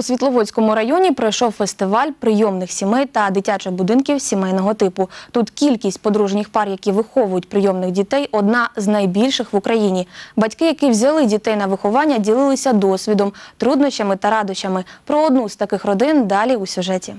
У Світловодському районі пройшов фестиваль прийомних сімей та дитячих будинків сімейного типу. Тут кількість подружніх пар, які виховують прийомних дітей, одна з найбільших в Україні. Батьки, які взяли дітей на виховання, ділилися досвідом, труднощами та радощами. Про одну з таких родин далі у сюжеті.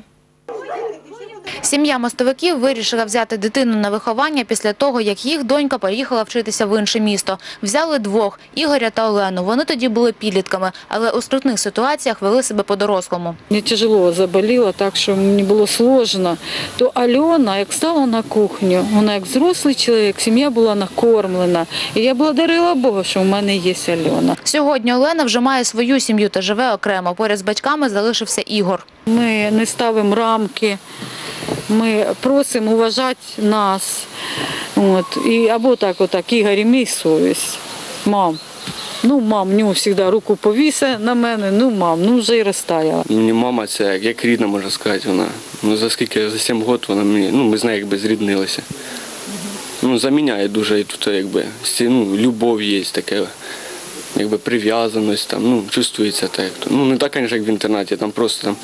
Сім'я мостовиків вирішила взяти дитину на виховання після того, як їх донька поїхала вчитися в інше місто. Взяли двох – Ігоря та Олену. Вони тоді були підлітками, але у скрутних ситуаціях вели себе по-дорослому. Мне тяжело заболіла, так що мені було сложно. То Альона, як стала на кухню, вона як взрослий чоловік, сім'я була накормлена. І я благодарила Бога, що в мене є Альона. Сьогодні Олена вже має свою сім'ю та живе окремо. Поряд з батьками залишився Ігор. Ми не ставимо рамки, ми просимо вважати нас. От. І, або так, отак, Ігор, мій совість. Мам, ну мам, нього завжди руку повісе на мене, ну мам, ну вже й розтаяла. Мені мама це як рідна, можна сказати, вона. Ну за скільки, за 7 років вона мені, ну ми з нею якби зріднилися. Ну, заміняє дуже і тут якби ну, любов є таке, якби прив'язаність, там, ну, чувствується так. Ну, не так, звісно, як в інтернаті, там просто там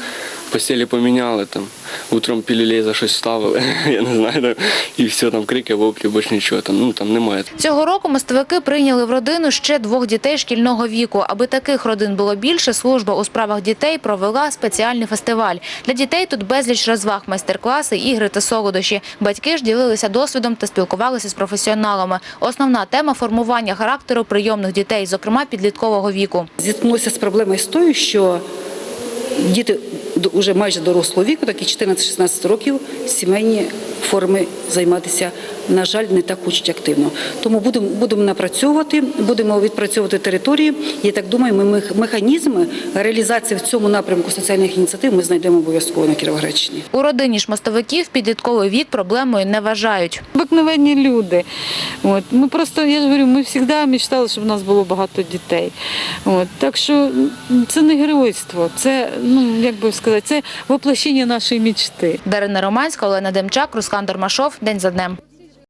постелі поміняли, там, утром пілілей за щось ставили, я не знаю, там, і все, там крики, воплі, більше нічого, там, ну, там немає. Цього року мостовики прийняли в родину ще двох дітей шкільного віку. Аби таких родин було більше, служба у справах дітей провела спеціальний фестиваль. Для дітей тут безліч розваг, майстер-класи, ігри та солодощі. Батьки ж ділилися досвідом та спілкувалися з професіоналами. Основна тема – формування характеру прийомних дітей, зокрема підліткового віку. Зіткнулася з проблемою з тою, що діти уже майже дорослого віку, такі 14-16 років, сімейні форми займатися, на жаль, не так хочуть активно. Тому будемо, будемо напрацьовувати, будемо відпрацьовувати території. Я так думаю, ми механізми реалізації в цьому напрямку соціальних ініціатив ми знайдемо обов'язково на Кіровоградщині. У родині ж мостовиків підлітковий вік проблемою не вважають. Обикновенні люди. От. Ми просто, я ж говорю, ми завжди мечтали, щоб у нас було багато дітей. От. Так що це не геройство, це, ну, як би сказати, це воплощення нашої мечти. Дарина Романська, Олена Демчак, Руслан Дормашов. День за днем.